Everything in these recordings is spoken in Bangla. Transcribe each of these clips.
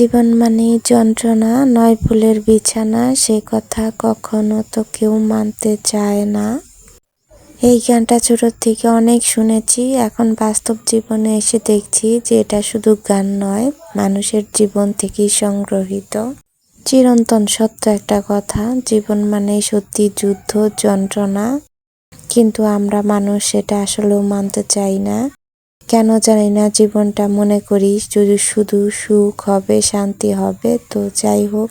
জীবন মানেই যন্ত্রণা, নয় ফুলের বিছানা, সে কথা কখনো তো কেউ মানতে চায় না। এই গানটা ছোটোর থেকে অনেক শুনেছি, এখন বাস্তব জীবনে এসে দেখছি যে এটা শুধু গান নয়, মানুষের জীবন থেকেই সংগ্রহীত। চিরন্তন সত্য একটা কথা, জীবন মানেই সত্যি যুদ্ধ, যন্ত্রণা। কিন্তু আমরা মানুষ সেটা আসলেও মানতে চাই না। কেন জানি না, জীবনটা মনে করি যদি শুধু সুখ হবে, শান্তি হবে, তো যাই হোক।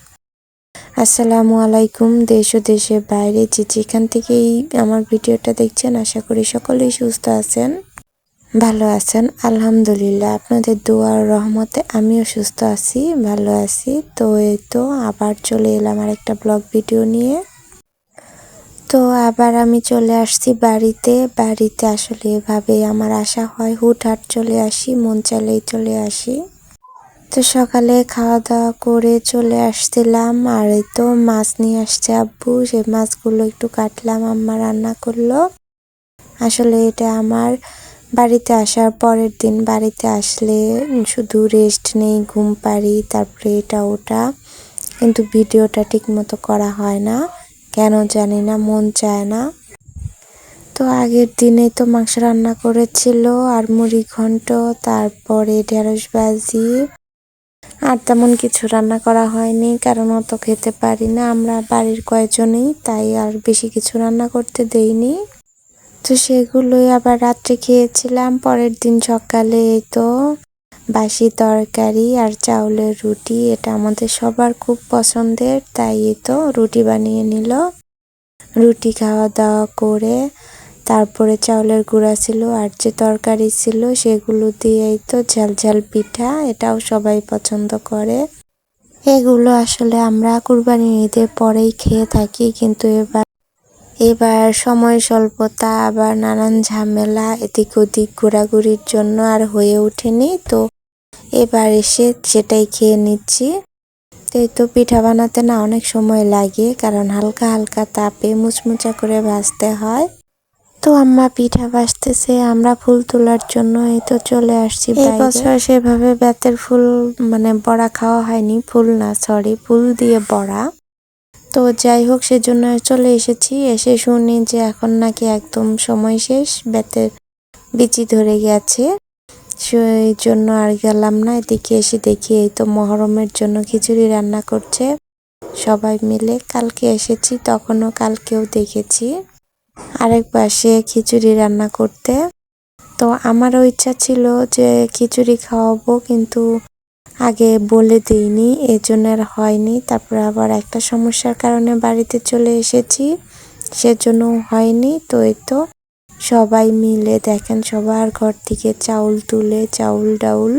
আসসালামু আলাইকুম, দেশ ও দেশের বাইরে যে যেখান থেকেই আমার ভিডিওটা দেখছেন, আশা করি সকলেই সুস্থ আছেন, ভালো আছেন। আলহামদুলিল্লাহ, আপনাদের দোয়ার রহমতে আমিও সুস্থ আছি, ভালো আছি। তো এই তো আবার চলে এলাম আর একটা ব্লগ ভিডিও নিয়ে। তো আবার আমি চলে আসছি বাড়িতে। বাড়িতে আসলে এভাবে আমার আসা হয়, হুটহাট চলে আসি, মন চাইলেই চলে আসি। তো সকালে খাওয়া দাওয়া করে চলে আসছিলাম। আর এই তো মাছ নিয়ে আসছে আব্বু। সেই মাছগুলো একটু কাটলাম, আম্মা রান্না করল। আসলে এটা আমার বাড়িতে আসার পরের দিন। বাড়িতে আসলে শুধু রেস্ট নেই, ঘুম পারি তারপরে এটা ওটা। কিন্তু ভিডিওটা ঠিক মতো করা হয় না। কেন জানি না, মন চায় না। তো আগের দিনে তো মাংস রান্না করেছিল, আর মুড়ি ঘন্ট, তারপরে ঢেঁড়স ভাজি, আর তেমন কিছু রান্না করা হয়নি, কারণ অত খেতে পারি না। আমরা বাড়ির কয়েকজনেই তাই আর বেশি কিছু রান্না করতে দেইনি। তো সেগুলোই আবার রাত্রে খেয়েছিলাম, পরের দিন সকালে এই তো বাসি তরকারি আর চাউলের রুটি, এটা আমাদের সবার খুব পছন্দের, তাই তো রুটি বানিয়ে নিল। রুটি খাওয়া দাওয়া করে তারপরে চাউলের গুঁড়া ছিল আর যে তরকারি ছিল সেগুলো দিয়েই তো ঝাল ঝাল পিঠা, এটাও সবাই পছন্দ করে। এগুলো আসলে আমরা কুরবানি ঈদের পরেই খেয়ে থাকি, কিন্তু এবার এবার সময় স্বল্পতা আবার নানান ঝামেলা এদিক ওদিক ঘোরাঘুরির জন্য আর হয়ে ওঠেনি তো এবার এসে সেটাই খেয়ে নিচ্ছি। তো এই তো পিঠা বানাতে না অনেক সময় লাগে কারণ হালকা হালকা তাপে মুচমুচা করে ভাজতে হয়। তো আম্মা পিঠা ভাজতেছে আমরা ফুল তোলার জন্য এই তো চলে আসছি এই বছর সেভাবে বেতের ফুল মানে বড়া খাওয়া হয়নি ফুল না সরি ফুল দিয়ে বড়া। তো যাই হোক, সেজন্য চলে এসেছি। এসে শুনি যে এখন নাকি একদম সময় শেষ, বেতের বিচি ধরে গেছে। সেই জন্য আর গেলাম না, এদিকে এসে দেখি এই তো মহরমের জন্য খিচুড়ি রান্না করছে। সবাই মিলে কালকে এসেছি, তখনও কালকেও দেখেছি। আরেক পাশে খিচুড়ি রান্না করতে। তো আমারও ইচ্ছা ছিল যে খিচুড়ি খাওয়াবো, কিন্তু আগে বলে দিইনি, এজন্য আর হয়নি। তারপরে আবার একটা সমস্যার কারণে বাড়িতে চলে এসেছি, সেজন্য হয়নি। তো এই তো সবাই মিলে দেখেন, সবার ঘর থেকে চাউল তুলে, চাউল ডাউল,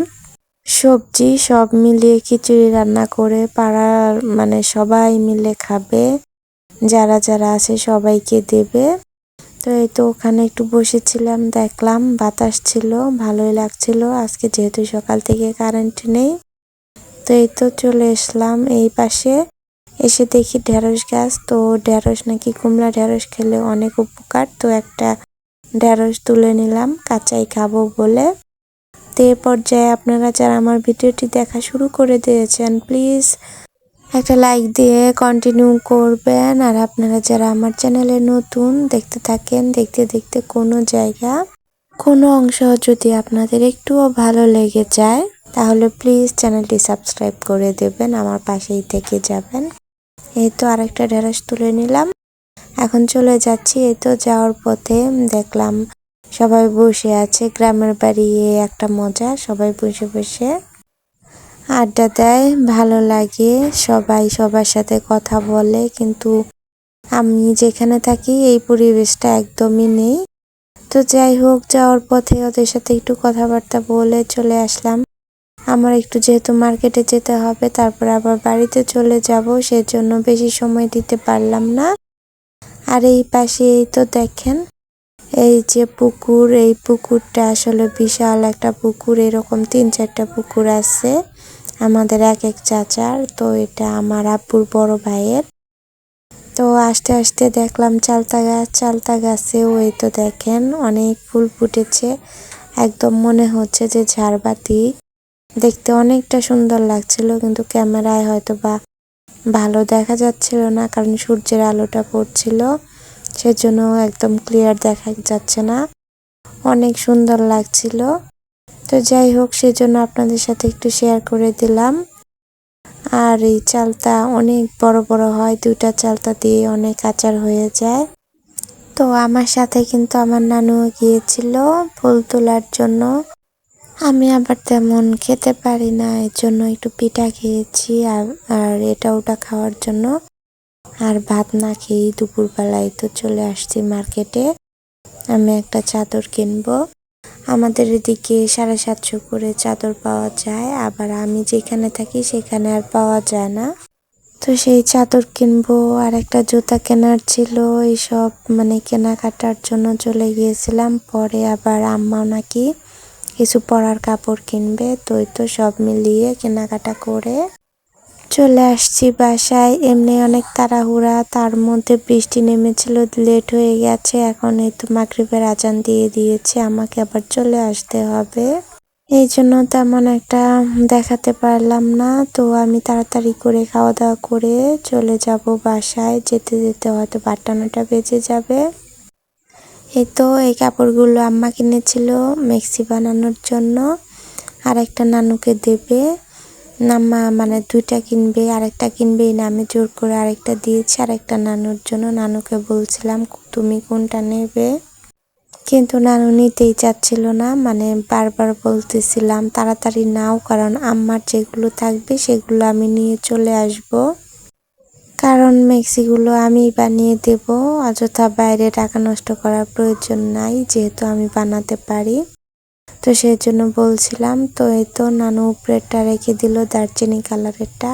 সবজি সব মিলিয়ে খিচুড়ি রান্না করে পাড়ার মানে সবাই মিলে খাবে। যারা যারা আছে সবাইকে দেবে। তো এই তো ওখানে একটু বসেছিলাম, দেখলাম, বাতাস ছিল, ভালোই লাগছিল। আজকে যেহেতু সকাল থেকে কারেন্ট নেই তো এই তো চলে এসলাম এই পাশে। এসে দেখি ঢেঁড়স গাছ। তো ঢেঁড়স নাকি কুমড়া ঢেঁড়স খেলে অনেক উপকার। তো একটা ঢেঁড়স তুলে নিলাম, কাঁচাই খাব বলে। তো এ পর্যায়ে আপনারা যারা আমার ভিডিওটি দেখা শুরু করে দিয়েছেন প্লিজ একটা লাইক দিয়ে কন্টিনিউ করবেন। আর আপনারা যারা আমার চ্যানেলে নতুন, দেখতে থাকেন, দেখতে দেখতে কোনো জায়গা, কোনো অংশ যদি আপনাদের একটুও ভালো লেগে যায় তাহলে প্লিজ চ্যানেলটি সাবস্ক্রাইব করে দেবেন, আমার পাশেই থেকে যাবেন। এই তো আরেকটা ঢেঁড়স তুলে নিলাম। এখন চলে যাচ্ছি, এই তো যাওয়ার পথে দেখলাম সবাই বসে আছে, গ্রামের বাড়ি একটা মজা, সবাই বসে বসে আড্ডা দেয়, ভালো লাগে, সবাই সবার সাথে কথা বলে, কিন্তু আমি যেখানে থাকি এই পরিবেশটা একদমই নেই। তো যাই হোক, যাওয়ার পথে ওদের সাথে একটু কথাবার্তা বলে চলে আসলাম। আমার একটু যেহেতু মার্কেটে যেতে হবে, তারপর আবার বাড়িতে চলে যাব, সেজন্য বেশি সময় দিতে পারলাম না। আর এই পাশে এই তো দেখেন, এই যে পুকুর, এই পুকুরটা আসলে বিশাল একটা পুকুর, এরকম তিন চারটা পুকুর আছে আমাদের এক এক চাচার, তো এটা আমার আব্বুর বড় ভাইয়ের। তো আস্তে আস্তে দেখলাম চালতা গাছ চালতা গাছে ওই তো দেখেন অনেক ফুল ফুটেছে, একদম মনে হচ্ছে যে ঝাড়বাতি। দেখতে অনেকটা সুন্দর লাগছিল, কিন্তু ক্যামেরায় হয়তো বা ভালো দেখা যাচ্ছিল না, কারণ সূর্যের আলোটা পড়ছিল, সেজন্য একদম ক্লিয়ার দেখা যাচ্ছে না। অনেক সুন্দর লাগছিল। তো যাই হোক, সেজন্য আপনাদের সাথে একটু শেয়ার করে দিলাম। আর এই চালতা অনেক বড় বড় হয়, দুইটা চালতা দিয়ে অনেক আচার হয়ে যায়। তো আমার সাথে কিন্তু আমার নানুও গিয়েছিল ফুল তোলার জন্য। আমি আবার তেমন খেতে পারি না এর জন্য একটু পিঠা খেয়েছি আর আর এটা ওটা খাওয়ার জন্য। আর ভাত না খেয়েই দুপুরবেলায় তো চলে আসছি মার্কেটে। আমি একটা চাদর কিনবো। আমাদের এদিকে সাড়ে সাতশো করে চাদর পাওয়া যায়, আবার আমি যেখানে থাকি সেখানে আর পাওয়া যায় না। তো সেই চাদর কিনবো, আর একটা জুতা কেনার ছিল, এইসব মানে কেনাকাটার জন্য চলে গিয়েছিলাম, পরে আবার আম্মাও নাকি কিছু পরার কাপড় কিনবে তো তো সব মিলিয়ে কেনাকাটা করে চলে আসছি বাসায়। এমনি অনেক তাড়াহুড়া, তার মধ্যে বৃষ্টি নেমেছিল, লেট হয়ে গেছে। এখন এই তো মাগরিবের আজান দিয়ে দিয়েছে, আমাকে আবার চলে আসতে হবে। এই জন্য তেমন একটা দেখাতে পারলাম না। তো আমি তাড়াতাড়ি করে খাওয়া দাওয়া করে চলে যাব বাসায়। যেতে যেতে হয়তো বাট্টানোটা বেজে যাবে। এই তো এই কাপড়গুলো আম্মা কিনেছিল মেক্সি বানানোর জন্য। আর একটা নানুকে দেবে। নাম্মা মানে দুইটা কিনবে, আরেকটা কিনবে না আমি জোর করে আরেকটা দিয়েছি, আরেকটা নানুর জন্য। নানুকে বলছিলাম, তুমি কোনটা নেবে? কিন্তু নানু নিতেই চাচ্ছিল না মানে বারবার বলতেছিলাম, তাড়াতাড়ি নাও, কারণ আম্মার যেগুলো থাকবে সেগুলো আমি নিয়ে চলে আসব। কারণ মেক্সিগুলো আমি বানিয়ে দেব। অযথা বাইরে টাকা নষ্ট করার প্রয়োজন নাই, যেহেতু আমি বানাতে পারি। তো সেই জন্য বলছিলাম, তো এই তো নানু উপরেরটা রেখে দিল, দারচিনি কালারেরটা।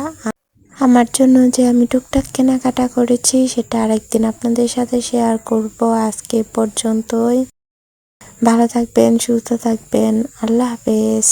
আমার জন্য যে আমি টুকটাক কেনাকাটা করেছি, সেটা আরেকদিন আপনাদের সাথে শেয়ার করব আজকে পর্যন্তই। ভালো থাকবেন, সুস্থ থাকবেন, আল্লাহ হাফেজ।